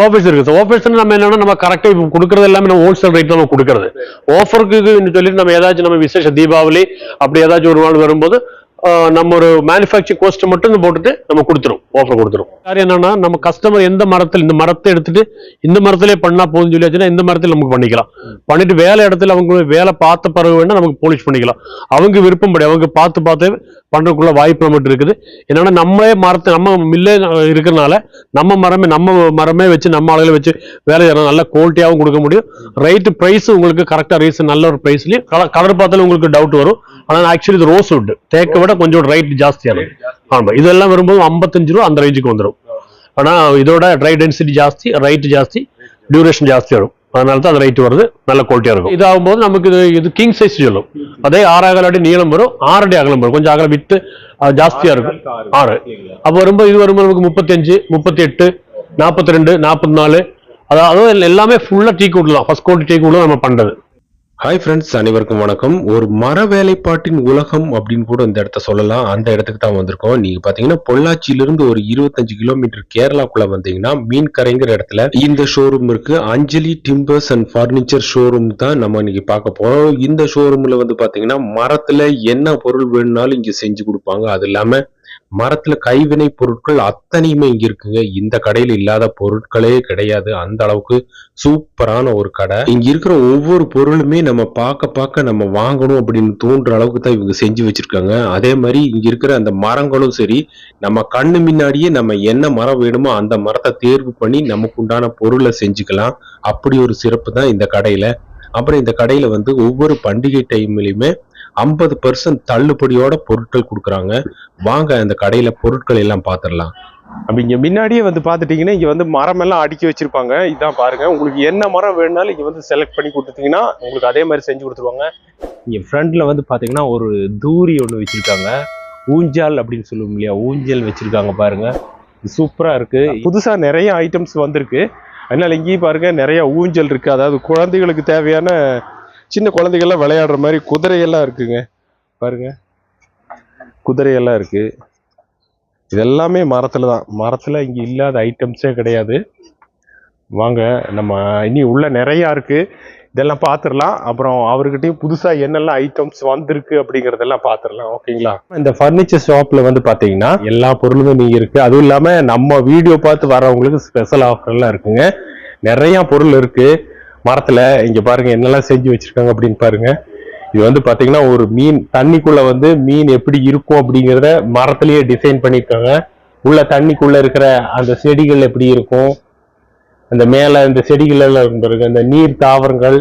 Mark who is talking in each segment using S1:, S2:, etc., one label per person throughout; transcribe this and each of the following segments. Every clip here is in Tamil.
S1: ஆஃபர்ஸ் இருக்கு. சார் ஆஃபர்ஸ் நம்ம என்னன்னா நம்ம கரெக்டாக இப்போ கொடுக்கறது எல்லாமே நம்ம ஹோல்சேல் ரேட் நம்ம கொடுக்கறது. ஆஃபருக்கு சொல்லிட்டு நம்ம ஏதாச்சும் நம்ம விசேஷ தீபாவளி அப்படி ஏதாச்சும் ஒரு நாள் வரும்போது நம்ம ஒரு மேனுஃபேக்சரிங் கோஸ்ட் மட்டும் போட்டுட்டு நம்ம கொடுத்துரும் ஆஃபர் கொடுத்துரும். காரியம் என்னன்னா நம்ம கஸ்டமர் எந்த மரத்தில் இந்த மரத்தை எடுத்துட்டு இந்த மரத்திலே பண்ணா போதும் சொல்லியாச்சுன்னா இந்த மரத்தில் நமக்கு பண்ணிக்கலாம். பண்ணிட்டு வேலை இடத்துல அவங்க வேலை பார்த்த பிறகு வேணா நமக்கு போலீஸ் பண்ணிக்கலாம். அவங்க விருப்பப்படி அவங்க பார்த்து பார்த்து பண்றதுக்குள்ள வாய்ப்பு நம்மகிட்ட இருக்குது. என்னன்னா நம்மளே மரத்தை நம்ம மில்லே இருக்கிறனால நம்ம மரமே நம்ம மரமே வச்சு நம்ம ஆளுகளை வச்சு வேலை செய்யலாம் நல்ல குவாலிட்டியாகவும் கொடுக்க முடியும். ரைட்டு ப்ரைஸ் உங்களுக்கு கரெக்டாக ரீசன் நல்ல ஒரு ப்ரைஸ்லயும் கலர் பார்த்தாலும் உங்களுக்கு டவுட் வரும். ஆனால் ஆக்சுவலி இது ரோஸ் வுட் தேக்கை விட கொஞ்சம் ரைட் ஜாஸ்தியானது ஆமா இதெல்லாம் வரும்போது ஐம்பத்தஞ்சு ரூபா அந்த ரேஞ்சுக்கு வந்துடும் ஆனா இதோட ட்ரை டென்சிட்டி ஜாஸ்தி ரைட் ஜாஸ்தி டியூரேஷன் ஜாஸ்தி வரும். அதனால தான் அந்த ரைட் வருது. நல்ல குவாலிட்டியா இருக்கும். இதாகும்போது நமக்கு இது இது கிங் சைஸ் சொல்லும். அதே ஆறாகல அடி நீளம் வரும். ஆறு அடி அகலம் வரும். கொஞ்சம் அகலம் வித்து அது ஜாஸ்தியா இருக்கும். ஆறு அப்போ வரும்போது இது வரும்போது நமக்கு முப்பத்தஞ்சு முப்பத்தி எட்டு நாற்பத்தி ரெண்டு நாற்பத்தி நாலு. அதாவது எல்லாமே ஃபுல்லா டீ கூட்டு தான் ஃபர்ஸ்ட் குவாலிட்டி டீ கூட்டு நம்ம பண்றது.
S2: ஹாய் ஃப்ரெண்ட்ஸ் அனைவருக்கும் வணக்கம். ஒரு மர வேலைப்பாட்டின் உலகம் அப்படின்னு கூட இந்த இடத்த சொல்லலாம். அந்த இடத்துக்கு தான் வந்திருக்கோம். நீங்க பாத்தீங்கன்னா பொள்ளாச்சியிலிருந்து ஒரு இருபத்தஞ்சு கிலோமீட்டர் கேரளாக்குள்ள வந்தீங்கன்னா மீன் கரைங்கிற இடத்துல இந்த ஷோரூம் இருக்கு. Anjali timbers and furniture showroom தான் நம்ம இன்னைக்கு பார்க்க போறோம். இந்த ஷோரூம்ல வந்து பாத்தீங்கன்னா மரத்துல என்ன பொருள் வேணும்னாலும் இங்க செஞ்சு கொடுப்பாங்க. அது இல்லாம மரத்துல கைவினை பொருட்கள் அத்தனையுமே இங்க இருக்குங்க. இந்த கடையில் இல்லாத பொருட்களே கிடையாது. அந்த அளவுக்கு சூப்பரான ஒரு கடை. இங்க இருக்கிற ஒவ்வொரு பொருளுமே நம்ம பார்க்க பார்க்க நம்ம வாங்கணும் அப்படின்னு தோன்ற அளவுக்கு தான் இவங்க செஞ்சு வச்சிருக்காங்க. அதே மாதிரி இங்க இருக்கிற அந்த மரங்களும் சரி நம்ம கண்ணு முன்னாடியே நம்ம என்ன மரம் வேணுமோ அந்த மரத்தை தேர்வு பண்ணி நமக்கு உண்டான பொருளை செஞ்சுக்கலாம். அப்படி ஒரு சிறப்பு தான் இந்த கடையில. அப்புறம் இந்த கடையில வந்து ஒவ்வொரு பண்டிகை டைம்லயுமே ஐம்பது பர்சன்ட் தள்ளுபடியோட பொருட்கள் கொடுக்குறாங்க. வாங்க அந்த கடையில பொருட்கள் எல்லாம் பார்த்துடலாம்
S3: அப்ப இங்க முன்னாடியே வந்து பாத்துட்டீங்கன்னா இங்க வந்து மரம் எல்லாம் அடுக்கி வச்சிருப்பாங்க. இதான் பாருங்க. உங்களுக்கு என்ன மரம் வேணும்னாலும் இங்க வந்து செலக்ட் பண்ணி கொடுத்தீங்கன்னா உங்களுக்கு அதே மாதிரி செஞ்சு கொடுத்துருவாங்க. இங்க ஃப்ரண்ட்ல வந்து பாத்தீங்கன்னா ஒரு தூரி ஒண்ணு வச்சிருக்காங்க. ஊஞ்சால் அப்படின்னு சொல்லுவோம் இல்லையா? ஊஞ்சல் வச்சிருக்காங்க பாருங்க. சூப்பரா இருக்கு. புதுசா நிறைய ஐட்டம்ஸ் வந்திருக்கு. அதனால இங்கேயும் பாருங்க நிறைய ஊஞ்சல் இருக்கு. அதாவது குழந்தைகளுக்கு தேவையான சின்ன குழந்தைகள்லாம் விளையாடுற மாதிரி குதிரையெல்லாம் இருக்குங்க. பாருங்க. குதிரையெல்லாம் இருக்கு. இதெல்லாமே மரத்துல தான். மரத்துல இங்க இல்லாத ஐட்டம்ஸே கிடையாது. வாங்க நம்ம இனி உள்ள நிறையா இருக்கு. இதெல்லாம் பார்த்துடலாம் அப்புறம் அவர்கிட்டயும் புதுசாக என்னெல்லாம் ஐட்டம்ஸ் வந்திருக்கு அப்படிங்கிறதெல்லாம் பார்த்துடலாம் ஓகேங்களா? இந்த ஃபர்னிச்சர் ஷாப்பில் வந்து பார்த்தீங்கன்னா எல்லா பொருளுமே நீங்கள் இருக்குது அதுவும் இல்லாமல் நம்ம வீடியோ பார்த்து வரவங்களுக்கு ஸ்பெஷல் ஆஃபர்லாம் இருக்குங்க. நிறையா பொருள் இருக்குது மரத்துல இங்க பாருங்க என்னெல்லாம் செஞ்சு வச்சிருக்காங்க அப்படின்னு பாருங்க. இது வந்து பாத்தீங்கன்னா ஒரு மீன் தண்ணிக்குள்ள வந்து மீன் எப்படி இருக்கும் அப்படிங்கிறத மரத்திலேயே டிசைன் பண்ணிருக்காங்க. உள்ள தண்ணிக்குள்ள இருக்கிற அந்த செடிகள் எப்படி இருக்கும்? அந்த மேல இந்த செடிகள் இருக்கும் பாருங்க. இந்த நீர் தாவரங்கள்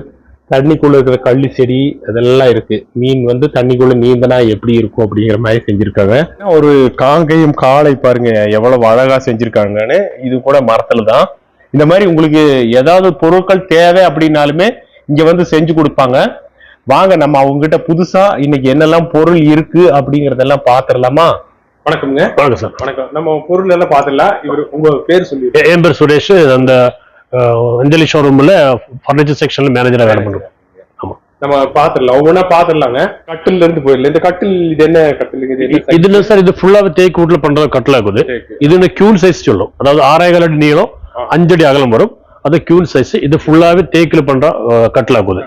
S3: தண்ணிக்குள்ள இருக்கிற கள்ளி செடி அதெல்லாம் இருக்கு. மீன் வந்து தண்ணிக்குள்ள நீந்தனா எப்படி இருக்கும் அப்படிங்கிற மாதிரி செஞ்சிருக்காங்க. ஒரு காங்கையும் காளை பாருங்க எவ்வளவு அழகா செஞ்சிருக்காங்கன்னு. இது கூட மரத்துல தான். இந்த மாதிரி உங்களுக்கு ஏதாவது பொருட்கள் தேவை அப்படின்னாலுமே இங்க வந்து செஞ்சு கொடுப்பாங்க. வாங்க நம்ம அவங்க கிட்ட புதுசா இன்னைக்கு என்னெல்லாம் பொருள் இருக்கு அப்படிங்கறதெல்லாம் பாத்துடலாமா வணக்கம்ங்க.
S1: வணக்கம் சார்.
S3: வணக்கம். நம்ம பொருள் எல்லாம் பாத்துடலாம் இவர் உங்க பேர் சொல்லி
S1: என் பேர் சுரேஷ். அந்த அஞ்சலி ஷோரூம்ல ஃபர்னிச்சர் செக்ஷன்ல மேனேஜரா வேலை பண்றோம்
S3: நம்ம பாத்துடலாம் ஒவ்வொன்றா பாத்துடலாங்க கட்டில்ல இருந்து போயிடலாம். இந்த கட்டில் இது என்ன கட்டில்? இது
S1: சார் இது ஃபுல்லாவே தேக்கு வீட்ல பண்ற கட்டில் ஆகுது. இது கியூன் சைஸ் சொல்லும். அதாவது ஆறாயிரம் அடி நீளம் அஞ்சடி அகலம் வரும். அது கியூன் சைஸ் இது ஃபுல்லாவே தேக்கில் பண்ற அஹ், கட்டில் ஆகுது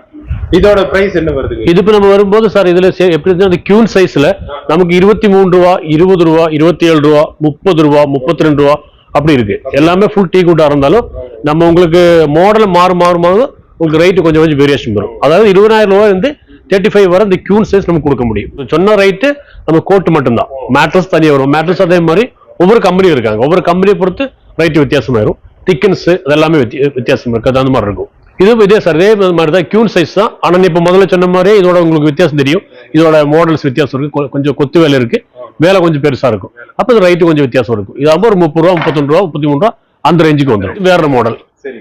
S3: இதோட பிரைஸ் என்ன வருதுங்க
S1: இது இப்ப நம்ம வரும்போது சார் இதுல எப்படி அந்த கியூன் சைஸ்ல நமக்கு இருபத்தி மூணு ரூபா இருபது ரூபா இருபத்தி ஏழு ரூபா முப்பது ரூபா முப்பத்தி ரெண்டு ரூபா அப்படி இருக்கு. எல்லாமே ஃபுல் டீ கூட்டா இருந்தாலும் நம்ம உங்களுக்கு மாடல் மாறு மாறு மாறு உங்களுக்கு ரேட்டு கொஞ்சம் கொஞ்சம் வேரியேஷன் வரும். அதாவது இருபதாயிரம் ரூபாய் இருந்து தேர்ட்டி ஃபைவ் வரை இந்த கியூன் சைஸ் நம்ம கொடுக்க முடியும். சொன்ன ரேட்டு நம்ம கோட் மட்டும்தான். மேட்ரஸ் தனியாக வரும். மேட்ரஸ் அதே மாதிரி ஒவ்வொரு கம்பெனியும் இருக்காங்க. ஒவ்வொரு கம்பெனியை பொறுத்து ரேட்டு வித்தியாசமாயிரும். திக்னஸ் அதெல்லாமே வித்தி- வித்தியாசம் இருக்கு. அது அந்த மாதிரி இருக்கும். இது இதே சார் இதே மாதிரி தான். கியூன் சைஸ் தான் ஆனால் இப்போ முதல்ல சொன்ன மாதிரி இதோட உங்களுக்கு வித்தியாசம் தெரியும். இதோட மாடல்ஸ் வித்தியாசம் இருக்கு. கொஞ்சம் கொத்து வேலை இருக்கு. வேலை கொஞ்சம் பெருசா இருக்கும். அப்போ இது ரைட்டு கொஞ்சம் வித்தியாசம் இருக்கும். இது ஒரு முப்பது ரூபா முப்பத்தொன்று ரூபா முப்பத்தி மூணு ரூபா அந்த ரேஞ்சுக்கு வந்துடும். வேற மாடல்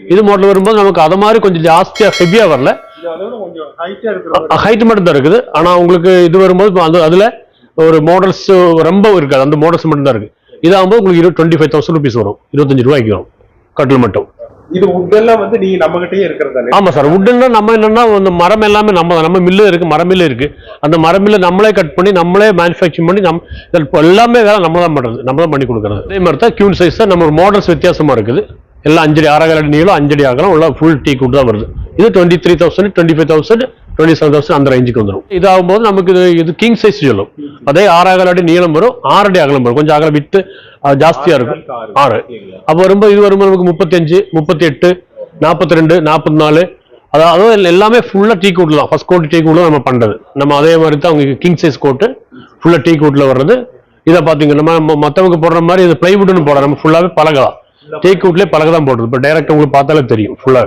S1: இது மாடல் வரும்போது நமக்கு அதை மாதிரி கொஞ்சம் ஜாஸ்தியா ஹெவியா வரல. ஹைட் மட்டும் தான் இருக்குது. ஆனா உங்களுக்கு இது வரும்போது இப்ப அந்த அதுல ஒரு மாடல்ஸ் ரொம்ப இருக்காது. அந்த மாடல்ஸ் மட்டும் தான் இருக்கு இதாகும்போது உங்களுக்கு இரு டுவெண்ட்டி ஃபைவ் தௌசண்ட் ருபீஸ் வரும். இருபத்தஞ்சு ரூபாய்க்கு வரும். கட்டில் மட்டும்.
S3: இது உட்டெல்லாம் வந்து நீங்க நம்ம கிட்டயே இருக்கிறது
S1: ஆமா சார் உட்டுன்னா நம்ம என்னன்னா அந்த மரம் எல்லாமே நம்ம. நம்ம மில்லு இருக்கு மரம் மில்லு இருக்கு. அந்த மரம் மில்ல நம்மளே கட் பண்ணி நம்மளே மேனுஃபேக்சர் பண்ணி இப்ப எல்லாமே வேலை நம்ம தான் பண்றது. நம்ம தான் பண்ணி கொடுக்கறது. அதே மாதிரி தான் கியூன் சைஸ் தான் நம்ம மாடல்ஸ் வித்தியாசமா இருக்குது. எல்லாம் அஞ்சடி ஆறாக அடி நீளம் அஞ்சடி அகலம் உள்ள ஃபுல் டீ கூட்டு தான் வருது. இது twenty three thousand twenty five thousand twenty seven thousand அந்த ரேஞ்சுக்கு வந்துடும் இதாகும்போது நமக்கு இது இது கிங் சைஸ் சொல்லும். அதே ஆறாக அடி நீளம் வரும் ஆறு அடி அகலம் வரும். கொஞ்சம் அகலம் விட்டு அஹ், ஜாஸ்தியா இருக்கும். ஆறு அப்போ வரும்போது இது வரும்போது நமக்கு முப்பத்தஞ்சு முப்பத்தி எட்டு நாற்பத்தி ரெண்டு நாற்பத்தி நாலு அதாவது எல்லா- எல்லாமே ஃபுல்லா டீ கூட்ல தான். ஃபர்ஸ்ட் கோட் டீ கூட்ல நம்ம பண்றது. நம்ம அதே மாதிரி தான் உங்களுக்கு கிங் சைஸ் கோட்டு ஃபுல்லா டீ கூட்ல வர்றது. இதை பாத்தீங்க நம்ம ம- மத்தவங்க போடுற மாதிரி இது பிளைவுட்னு போட நம்ம ஃபுல்லாவே பலகை தான் டீ கூட்லயே பலகை தான் போடுறது. இப்போ டைரக்ட் உங்களுக்கு பார்த்தாலே தெரியும் ஃபுல்லா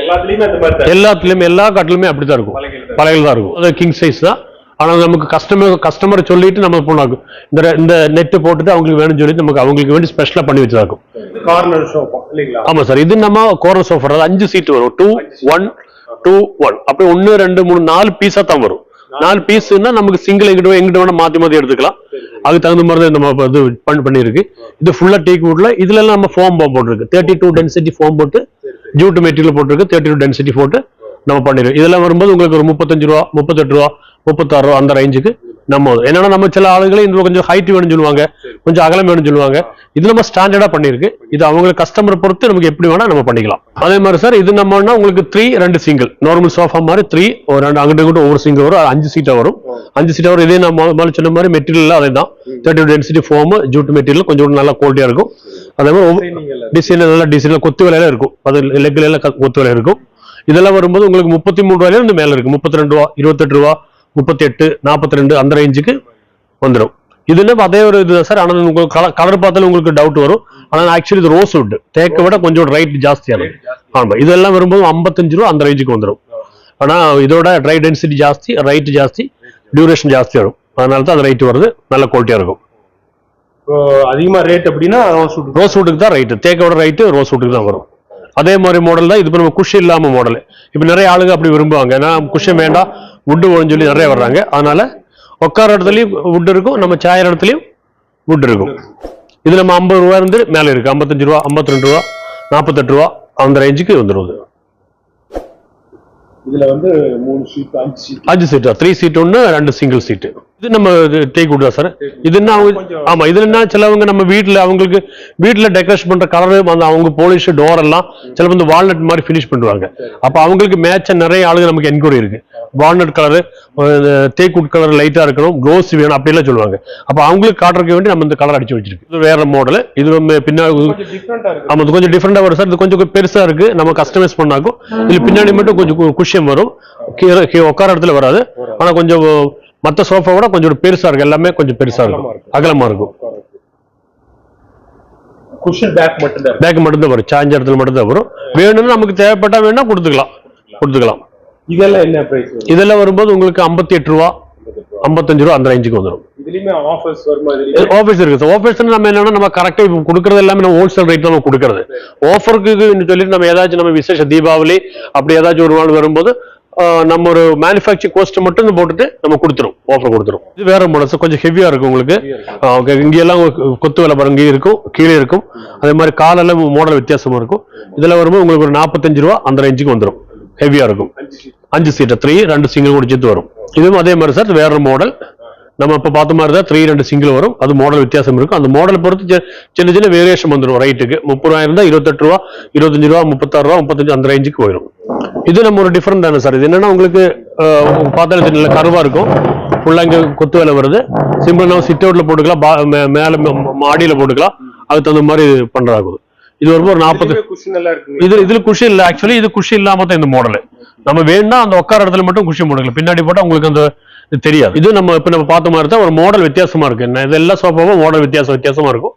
S3: எல்லாத்துலயுமே
S1: எல்லா கட்டிலுமே அப்படிதான் இருக்கும். பலகையில் தான் இருக்கும். அது கிங் சைஸ் தான். ஆனா நமக்கு கஸ்டமர் கஸ்டமர் சொல்லிட்டு நம்ம போனாக்கும் இந்த இந்த நெட் போட்டுட்டு அவங்களுக்கு வேணும்னு சொல்லிட்டு நமக்கு அவங்களுக்கு வேண்டி ஸ்பெஷலா பண்ணி வச்சிருக்கும்
S3: கார்னர் ஷோப்பா இல்லைங்களா?
S1: ஆமா சார் இது நம்ம கோர சோஃபா அதாவது அஞ்சு சீட் வரும். டூ ஒன் டூ ஒன் அப்படி ஒன்னு ரெண்டு மூணு நாலு பீஸா தான் வரும். நாலு பீஸ்னா நமக்கு சிங்கிள் எங்கிட்ட எங்கிட்ட வேணா மாத்தி மாத்தி எடுத்துக்கலாம். அதுக்கு தகுந்த மாதிரி தான் நம்ம இது பண்ணி பண்ணிருக்கு இது ஃபுல்லா டீக் வுட்ல இதுல நம்ம ஃபோம் போட்டிருக்கு. தேர்ட்டி டூ டென்சிட்டி ஃபோம் போட்டு ஜூட் மெட்டீரியல் போட்டிருக்கு தேர்ட்டி டூ டென்சிட்டி போட்டு நம்ம பண்ணிடுவோம். இதெல்லாம் வரும்போது உங்களுக்கு ஒரு முப்பத்தஞ்சு ரூபா முப்பத்தெட்டு ரூபா முப்பத்தாறு ரூபா அந்த ரேஞ்சுக்கு நம்ம என்னன்னா நம்ம சில ஆளுகளே இன்னும் கொஞ்சம் ஹைட் வேணும்னு சொல்லுவாங்க. கொஞ்சம் அகலம் வேணும்னு சொல்லுவாங்க. இது நம்ம ஸ்டாண்டர்டா பண்ணிருக்கு இது அவங்களுக்கு கஸ்டமர் பொறுத்து நமக்கு எப்படி வேணா நம்ம பண்ணிக்கலாம். அதே மாதிரி சார் இது நம்மனா உங்களுக்கு த்ரீ ரெண்டு சிங்கிள் நார்மல் சோஃபா மாதிரி த்ரீ ஒரு ரெண்டு அங்கிட்டு கூட ஒவ்வொரு சிங்கிள் வரும். அஞ்சு சீட்டா வரும். அஞ்சு சீட்டா வரும். இதே நம்ம முதல்ல சொன்ன மாதிரி மெட்டீரியல் அதே தான் thirty density foam jute material கொஞ்சம் நல்லா குவாலிட்டியா இருக்கும். அதே மாதிரி டிசைன் நல்லா டிசைன்ல கொத்து வேலையில இருக்கும். அது லெக்ல எல்லாம் கொத்து வேலை இருக்கும். இதெல்லாம் வரும்போது உங்களுக்கு முப்பத்தி மூணு ரூபாயில இருந்து மேல இருக்கு. முப்பத்தி ரெண்டு ரூபா இருபத்தெட்டு ரூபா முப்பத்தி எட்டு நாற்பத்தி ரெண்டு அந்த ரேஞ்சுக்கு வந்துடும் இதுல அதே ஒரு இது சார். ஆனால் உங்களுக்கு கலர் கலர் பார்த்தாலும் உங்களுக்கு டவுட் வரும். ஆனால் ஆக்சுவலி இது ரோஸ் வுட் தேக்கை விட கொஞ்சம் ரைட் ஜாஸ்தியான ஆமா. இதெல்லாம் வரும்போது ஐம்பத்தஞ்சு ரூபா அந்த ரேஞ்சுக்கு வந்துடும் ஆனா இதோட ட்ரை டென்சிட்டி ஜாஸ்தி ரைட் ஜாஸ்தி டியூரேஷன் ஜாஸ்தி வரும். அதனால தான் அந்த ரைட் வருது. நல்ல குவாலிட்டியா இருக்கும்.
S3: இப்போ அதிகமா ரேட் அப்படின்னா ரோஸ் வுட்
S1: ரோஸ் வுட்டுக்கு தான் ரைட்டு தேக்கோட ரைட்டு ரோஸ் வுட்டுக்கு தான் வரும். அதே மாதிரி மாடல் தான் இது இப்போ நம்ம குஷி இல்லாம மாடல் இப்போ நிறைய ஆளுங்க அப்படி விரும்புவாங்க. ஏன்னா குஷன் வேண்டாம் வுட்டு வேணும்னு சொல்லி நிறைய வர்றாங்க. அதனால உட்கார இடத்துலயும் வுட் இருக்கும் நம்ம சாயற இடத்துலயும் வுட் இருக்கும். இது நம்ம ஐம்பது ரூபா இருந்து மேல இருக்கு. ஐம்பத்தஞ்சு ரூபா ஐம்பத்தி ரெண்டு ரூபா நாற்பத்தெட்டு ரூபா அந்த ரேஞ்சுக்கு வந்துடும் இது.
S3: இதுல வந்து மூணு ஷீட் அஞ்சு ஷீட்
S1: அஞ்சு சீட்டா த்ரீ சீட் ஒன்று ரெண்டு சிங்கிள் சீட்டு இது நம்ம டேக் வுட் தான் சார். இது என்ன அவங்க ஆமா இதுல என்ன சிலவங்க நம்ம வீட்ல அவங்களுக்கு வீட்ல டெக்கரேஷன் பண்ற கலர் அந்த அவங்க போலிஷ் டோர் எல்லாம் சில வந்து வால்நட் மாதிரி ஃபினிஷ் பண்ணுவாங்க அப்ப அவங்களுக்கு மேட்ச நிறைய ஆளுங்க நமக்கு என்கொயரி இருக்கு. Walnut colour teak wood colour லைட்டா இருக்கணும் க்ளோஸ் வேணும் அப்படிலாம் சொல்லுவாங்க. அப்ப அவங்களுக்கு காட்டுறதுக்கு வேண்டி நம்ம இந்த கலர் அடிச்சு வச்சிருக்கு. இது வேற மாடல் இது பின்னாடி ஆமா இது கொஞ்சம் டிஃப்ரெண்டா வரும் சார். இது கொஞ்சம் பெருசா இருக்கு. நம்ம கஸ்டமைஸ் பண்ணாக்கும். இதுல பின்னாடி மட்டும் கொஞ்சம் குஷியம் வரும். உட்கார இடத்துல வராது. ஆனா கொஞ்சம் மத்த சோஃபா விட கொஞ்சம் பெருசா இருக்கு எல்லாமே கொஞ்சம் பெருசா இருக்கும். அகலமா இருக்கும்.
S3: பேக் மட்டும் தான் இருக்கு
S1: பேக் மட்டும் தான் வரும். சாஞ்ச இடத்துல மட்டும் தான் வரும். வேணும்னு நமக்கு தேவைப்பட்டா வேணா கொடுத்துக்கலாம். கொடுத்துக்கலாம்.
S3: இதெல்லாம் என்ன பிரைஸ்
S1: இதெல்லாம் வரும்போது உங்களுக்கு ஐம்பத்தி எட்டு ரூபா ஐம்பத்தஞ்சு ரூபா அந்த ரேஞ்சுக்கு வந்துடும்
S3: ஆஃபர்ஸ்
S1: இருக்கு. சார் ஆஃபீஸ் நம்ம என்னன்னா நம்ம கரெக்டா இப்போ கொடுக்கறது எல்லாமே நம்ம ஹோல்சேல் ரேட் நம்ம கொடுக்கறது. ஆஃபருக்கு சொல்லிட்டு நம்ம ஏதாச்சும் நம்ம விசேஷ தீபாவளி அப்படி ஏதாச்சும் ஒரு நாள் வரும்போது நம்ம ஒரு மேனுஃபேக்சர் கோஸ்ட் மட்டும் போட்டுட்டு நம்ம கொடுத்துரும் ஆஃபர் கொடுத்துரும். இது வேற மாடல் சார் கொஞ்சம் ஹெவியா இருக்கும் உங்களுக்கு. ஆஹ், okay. இங்க எல்லாம் கொ- கொத்து வேலை பாருங்க. இங்க இருக்கும் கீழே இருக்கும். அதே மாதிரி காலெல்லாம் மாடல் வித்தியாசமா இருக்கும். இதுல வரும்போது உங்களுக்கு ஒரு நாற்பத்தஞ்சு ரூபா அந்த ரேஞ்சுக்கு வந்துடும் ஹெவியா இருக்கும்.
S3: அஞ்சு
S1: சீட்டர் த்ரீ ரெண்டு சிங்கிள் கூட சேர்த்து வரும். இதுவும் அதே மாதிரி சார் வேற மாடல் நம்ம இப்ப பார்த்த மாதிரி தான் த்ரீ ரெண்டு சிங்கிள் வரும். அது மாடல் வித்தியாசம் இருக்கும். அந்த மாடல் பொறுத்து சின்ன சின்ன வேரியேஷன் வந்துடும் ரைட்டுக்கு முப்பது ரூபாய் இருந்தா இருபத்தெட்டு ரூபா இருபத்தஞ்சு ரூபா முப்பத்தாறு ரூபா முப்பத்தஞ்சு அந்த ரேஞ்சுக்கு போயிடும் இது நம்ம ஒரு டிஃபரெண்ட் தானே சார் இது என்னன்னா உங்களுக்கு பார்த்தாலே நல்ல கருவா இருக்கும். ஃபுல்லா இங்க கொத்து வேலை வருது. சிம்பிள் நம்ம சிட் அவுட்ல போட்டுக்கலாம். மேல மாடியில போட்டுக்கலாம். அதுக்கு தகுந்த மாதிரி பண்றாங்க இது வரும்போது ஒரு நாற்பது இது இதுல குஷி இல்ல. ஆக்சுவலி இது குஷி இல்லாம தான் இந்த மாடல் நம்ம வேணா அந்த உட்கார இடத்துல மட்டும் குஷி போட்டுக்கலாம். பின்னாடி போட்டா உங்களுக்கு அந்த தெரியாது. இது நம்ம இப்ப நம்ம பார்த்த மாதிரி தான் ஒரு மாடல் வித்தியாசமா இருக்கு. என்ன இது எல்லா சோஃபாவும் மாடல் வித்தியாசம் வித்தியாசமா இருக்கும்.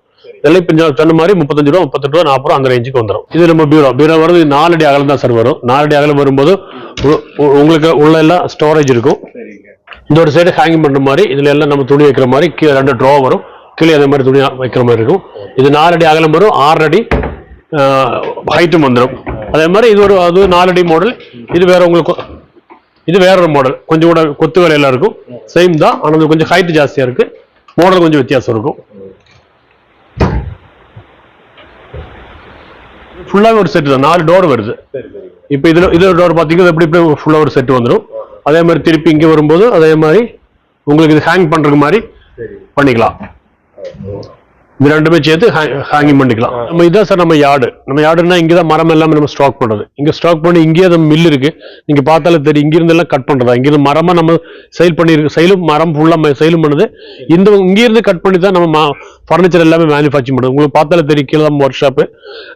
S1: இப்ப நான் சொன்ன மாதிரி முப்பத்தஞ்சு ரூபா முப்பத்தெட்டு ரூபா நாற்பது ரூபா அந்த ரேஞ்சுக்கு வந்துடும் இது நம்ம பீரோ பீரோ வருது நாலடி அகலம் தான் சார் வரும். நாலடி அகலம் வரும்போது உங்களுக்கு உள்ள எல்லாம் ஸ்டோரேஜ் இருக்கும். இந்த ஒரு சைடு ஹேங்கிங் பண்ற மாதிரி இதுல எல்லாம் நம்ம துணி வைக்கிற மாதிரி கீழே ரெண்டு ட்ரோ வரும். கீழே அதே மாதிரி துணி வைக்கிற மாதிரி இருக்கும். இது நாலடி அகலம் வரும் ஆறு அடி ஹைட்டும் வந்துடும் அதே மாதிரி இது ஒரு அது நாலடி மாடல் இது வேற உங்களுக்கு இது வேற ஒரு மாடல் கொஞ்சம் கூட கொத்து வேலையெல்லாம் இருக்கும். சேம் தான் ஆனால் கொஞ்சம் ஹைட் ஜாஸ்தியா இருக்கு. மாடல் கொஞ்சம் வித்தியாசம் இருக்கும். ஃபுல்லாவே ஒரு செட் தான். நாலு டோர் வருது. இப்போ இதுல இது டோர் பார்த்தீங்கன்னா எப்படி இப்படி ஃபுல்லாக ஒரு செட் வந்துடும் அதே மாதிரி திருப்பி இங்கே வரும்போது அதே மாதிரி உங்களுக்கு இது ஹேங் பண்றது மாதிரி பண்ணிக்கலாம். இது ரெண்டுமே சேர்த்து ஹேங்கிங் பண்ணிக்கலாம். நம்ம இதான் சார் நம்ம யார்டு. நம்ம யார்டுனா இங்க தான் மரம் எல்லாமே நம்ம ஸ்டாக் பண்றது. இங்க ஸ்டாக் பண்ணி இங்கேயே அந்த மில் இருக்கு. நீங்க பார்த்தாலே தெரியும் இங்க இருந்து எல்லாம் கட் பண்றதா? இங்க இருந்து மரமா நம்ம செயல் பண்ணிருக்கு செயலும் மரம் ஃபுல்லா செயலும் பண்ணுது. இந்த இங்க இருந்து கட் பண்ணி தான் நம்ம ஃபர்னிச்சர் எல்லாமே மேனுஃபேக்சர் பண்ணுது. உங்களுக்கு பார்த்தாலே தெரியும் கீழே நம்ம ஒர்க் ஷாப்பு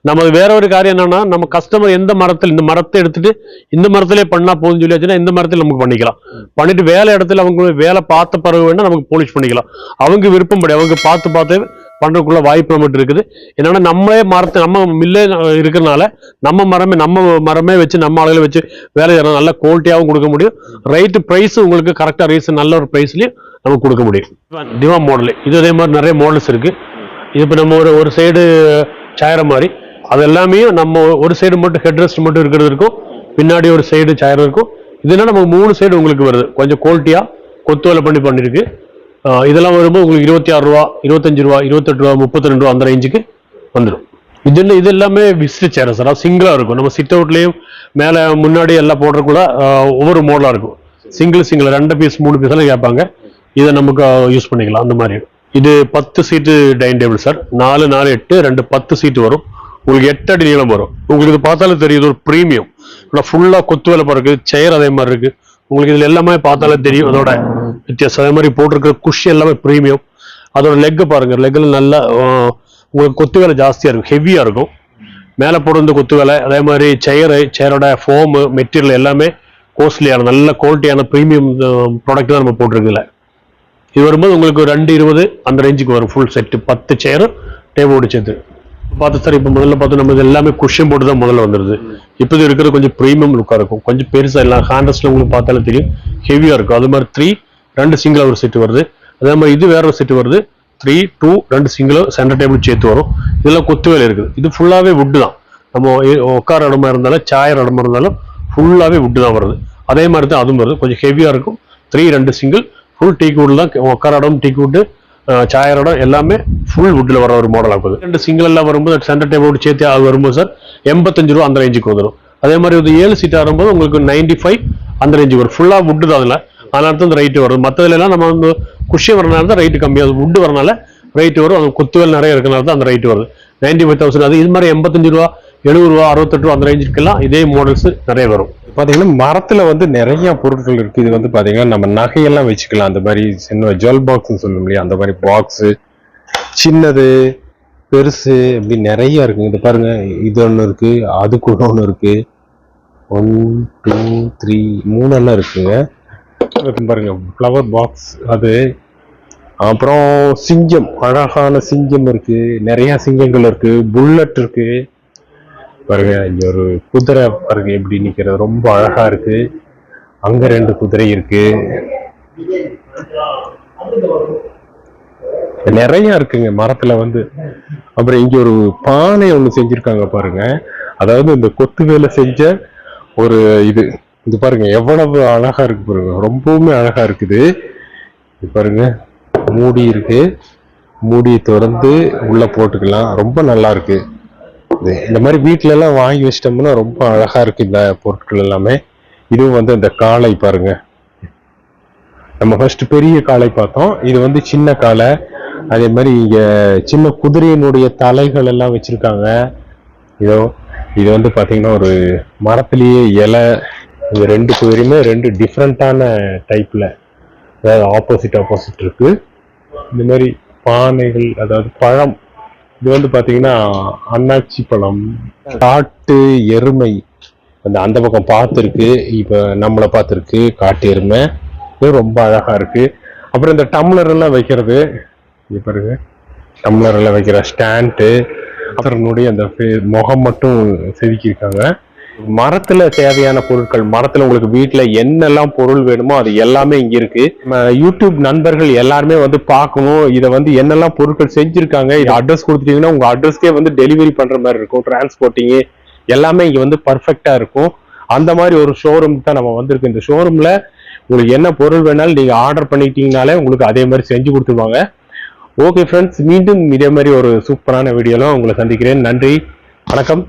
S1: நம்ம வேற ஒரு காரியம் என்னன்னா நம்ம கஸ்டமர் எந்த மரத்தில் இந்த மரத்தை எடுத்துட்டு இந்த மரத்திலே பண்ணா போதும்னு சொல்லி வச்சுன்னா இந்த மரத்தில் நமக்கு பண்ணிக்கலாம். பண்ணிட்டு வேலை இடத்துல அவங்க வேலை பார்த்த பிறகு வேணா நமக்கு போலிஷ் பண்ணிக்கலாம். அவங்க விருப்பப்படி அவங்க பார்த்து பார்த்து பண்ணுறதுக்குள்ள வாய்ப்பு நம்மகிட்ட இருக்குது. என்னென்னா நம்மளே மரத்தை நம்ம மில்லே இருக்கிறனால நம்ம மரமே நம்ம மரமே வச்சு நம்ம ஆளுகளை வச்சு வேலை செய்யறோம் நல்ல குவாலிட்டியாகவும் கொடுக்க முடியும். ரைட்டு ப்ரைஸ் உங்களுக்கு கரெக்டாக ரீசன் நல்ல ஒரு ப்ரைஸ்லையும் நமக்கு கொடுக்க முடியும். திவா மாடலு இது அதே மாதிரி நிறைய மாடல்ஸ் இருக்கு. இது இப்போ நம்ம ஒரு ஒரு சைடு சாயிற மாதிரி. அது எல்லாமே நம்ம ஒரு சைடு மட்டும் ஹெட் ரெஸ்ட் மட்டும் இருக்கிறது இருக்கும். பின்னாடி ஒரு சைடு சேர் இருக்கும். இதுனா நம்ம மூணு சைடு உங்களுக்கு வருது. கொஞ்சம் குவாலிட்டியாக கொத்து வேலை பண்ணி பண்ணியிருக்கு. இதெல்லாம் வரும்போது உங்களுக்கு இருபத்தி ஆறு ரூபா இருபத்தஞ்சு ரூபா இருபத்தெட்டு ரூபா முப்பத்தி ரெண்டு ரூபா அந்த ரேஞ்சுக்கு வந்துடும் இது என்ன- இது எல்லாமே விசிட் சேர் சார் சிங்கிளாக இருக்கும். நம்ம சிட் அவுட்லேயும் மேலே முன்னாடி எல்லாம் போடுறதுக்குள்ள ஒவ்வொரு மாடலாக இருக்கும். சிங்கிள் சிங்கிள் ரெண்டு பீஸ் மூணு பீஸ் எல்லாம் கேட்பாங்க. இதை நமக்கு யூஸ் பண்ணிக்கலாம். அந்த மாதிரி. இது பத்து சீட்டு டைனிங் டேபிள் சார் நாலு நாலு எட்டு ரெண்டு பத்து சீட்டு வரும். உங்களுக்கு எட்டு அடி நீளம் வரும். உங்களுக்கு இது பார்த்தாலே தெரியுது ஒரு ப்ரீமியம் ஃபுல்லாக கொத்து வேலை இருக்குது சேர் அதே மாதிரி இருக்குது உங்களுக்கு இதுல எல்லாமே பார்த்தாலே தெரியும். அதோட வித்தியாசம். அதே மாதிரி போட்டிருக்கிற குஷ் எல்லாமே ப்ரீமியம் அதோட லெக் பாருங்க. லெக்ல நல்லா உங்களுக்கு கொத்து வேலை ஜாஸ்தியா இருக்கும். ஹெவியா இருக்கும். மேலே போடுறது கொத்து வேலை. அதே மாதிரி சேரு சேரோட ஃபோமு மெட்டீரியல் எல்லாமே காஸ்ட்லியான நல்ல குவாலிட்டியான ப்ரீமியம் ப்ராடக்ட் தான் நம்ம போட்டிருக்குல இது வரும்போது உங்களுக்கு ரெண்டு இருபது அந்த ரேஞ்சுக்கு வரும். ஃபுல் செட்டு பத்து சேரு டேபிளோட சேர்த்து. பார்த்து சார் இப்போ முதல்ல பார்த்து நம்ம இது எல்லாமே குஷன் போட்டு தான் முதல்ல வந்துருது. இப்போ இது இருக்கிறது கொஞ்சம் ப்ரீமியம் லுக்காக இருக்கும். கொஞ்சம் பெருசாக எல்லாம் ஹேண்டஸ்ல உங்களுக்கு பார்த்தாலே தெரியும். ஹெவியாக இருக்கும். அது மாதிரி த்ரீ ரெண்டு சிங்கிள் ஒரு செட்டு வருது. அதே மாதிரி இது வேற ஒரு செட்டு வருது. த்ரீ டூ ரெண்டு சிங்கிள் சென்டர் டேபிள் சேர்த்து வரும். இதெல்லாம் கொத்து வேலை இருக்குது. இது ஃபுல்லாகவே வுட்டு தான். நம்ம உட்கார இடமா இருந்தாலும் சாயர் இடமா இருந்தாலும் ஃபுல்லாகவே வுட்டு தான் வருது. அதே மாதிரி தான் அதுவும் வருது. கொஞ்சம் ஹெவியாக இருக்கும். த்ரீ ரெண்டு சிங்கிள் ஃபுல் டீ வுட் தான். உட்கார இடம் டீ வுட்டு சாயரோட எல்லாமே ஃபுல் வுட்டில் வர ஒரு மாடல் ஆகுது ரெண்டு சிங்கிளெல்லாம் வரும்போது சென்டர் டேபிளோட சேர்த்து அது வரும்போது சார் எண்பத்தஞ்சு ரூபா அந்த ரேஞ்சுக்கு வந்துடும் அதே மாதிரி வந்து ஏழு சீட் வரும்போது உங்களுக்கு நைன்டி ஃபைவ் அந்த ரேஞ்சுக்கு வரும். ஃபுல்லாக வுட்டு தான் அதில். அதனால தான் அந்த ரைட்டு வரும் மற்றதுல எல்லாம் நம்ம வந்து குஷியம் வரனால தான் ரைட்டு கம்மியாக வுட்டு வரனால ரைட்டு வரும். அது குத்துவேல் நிறைய இருக்கனால தான் அந்த ரைட்டு வருது. நைன்டி ஃபைவ் தௌசண்ட் அது இது மாதிரி எண்பத்தஞ்சு ரூபா எழுபது ரூபா அறுபத்தெட்டு ரூபா அந்த ரேஞ்சுக்கெல்லாம் இதே மாடல்ஸ் நிறைய வரும்.
S3: பார்த்தீங்கன்னா மரத்தில் வந்து நிறைய பொருட்கள் இருக்குது இது வந்து பார்த்தீங்கன்னா நம்ம நகையெல்லாம் வச்சுக்கலாம். அந்த மாதிரி சின்ன ஜுவல் பாக்ஸ்ன்னு சொல்லும் இல்லையா? அந்த மாதிரி பாக்ஸு சின்னது பெருசு இப்படி நிறைய இருக்குங்க இது பாருங்க இது ஒன்று இருக்குது அது கூட ஒன்று இருக்குது ஒன் டூ த்ரீ மூணெல்லாம் இருக்குங்க. பாருங்க ஃப்ளவர் பாக்ஸ் அது. அப்புறம் சிங்கம் அழகான சிங்கம் இருக்குது நிறையா சிங்கங்கள் இருக்குது புல்லட் இருக்குது பாருங்க இங்க ஒரு குதிரை பாருங்க எப்படி நிக்கிறது. ரொம்ப அழகா இருக்கு. அங்க ரெண்டு குதிரை இருக்கு. நிறைய இருக்குங்க மரத்துல வந்து. அப்புறம் இங்க ஒரு பானை ஒண்ணு செஞ்சிருக்காங்க பாருங்க. அதாவது இந்த கொத்து வேலை செஞ்ச ஒரு இது. இது பாருங்க எவ்வளவு அழகா இருக்கு பாருங்க. ரொம்பவுமே அழகா இருக்குது. இது பாருங்க மூடி இருக்கு. மூடி திறந்து உள்ள போட்டுக்கலாம். ரொம்ப நல்லா இருக்கு. இது இந்த மாதிரி வீட்ல எல்லாம் வாங்கி வச்சிட்டோம்னா ரொம்ப அழகா இருக்கு இந்த பொருட்கள் எல்லாமே. இதுவும் வந்து இந்த காளை பாருங்க. நம்ம ஃபர்ஸ்ட் பெரிய காளை பார்த்தோம். இது வந்து சின்ன காளை. அதே மாதிரி இங்க சின்ன குதிரையினுடைய தலைகள் எல்லாம் வச்சிருக்காங்க. இதோ இது வந்து பாத்தீங்கன்னா ஒரு மரத்திலேயே இலை. இது ரெண்டு குதிரையுமே ரெண்டு டிஃப்ரெண்டான டைப்ல அதாவது ஆப்போசிட் ஆப்போசிட் இருக்கு. இந்த மாதிரி பானைகள் அதாவது பழம் இது வந்து பாத்தீங்கன்னா அன்னாச்சி பழம் காட்டு எருமை. அந்த அந்த பக்கம் பார்த்துருக்கு. இப்போ நம்மளை பார்த்துருக்கு காட்டு எருமை. இது ரொம்ப அழகா இருக்கு. அப்புறம் இந்த டம்ளர் எல்லாம் வைக்கிறது. இது பாருங்க. டம்ளர் எல்லாம் வைக்கிற ஸ்டாண்டு. அதனுடைய அந்த முகம் மட்டும் செதுக்கியிருக்காங்க. மரத்துல தேவையான பொருட்கள் மரத்துல உங்களுக்கு வீட்டுல என்னெல்லாம் பொருள் வேணுமோ அது எல்லாமே இங்க இருக்கு. யூடியூப் நண்பர்கள் எல்லாருமே வந்து பார்க்கணும். இதை வந்து என்னெல்லாம் பொருட்கள் செஞ்சிருக்காங்க இது அட்ரஸ் கொடுத்துட்டீங்கன்னா உங்க அட்ரஸ்க்கே வந்து டெலிவரி பண்ற மாதிரி இருக்கும். டிரான்ஸ்போர்ட்டிங் எல்லாமே இங்க வந்து பர்ஃபெக்டா இருக்கும். அந்த மாதிரி ஒரு ஷோரூம் தான் நம்ம வந்திருக்கு. இந்த ஷோரூம்ல உங்களுக்கு என்ன பொருள் வேணாலும் நீங்க ஆர்டர் பண்ணிட்டீங்கனாலே உங்களுக்கு அதே மாதிரி செஞ்சு கொடுத்துருவாங்க. ஓகே ஃப்ரெண்ட்ஸ் மீண்டும் இதே மாதிரி ஒரு சூப்பரான வீடியோல உங்களை சந்திக்கிறேன். நன்றி வணக்கம்.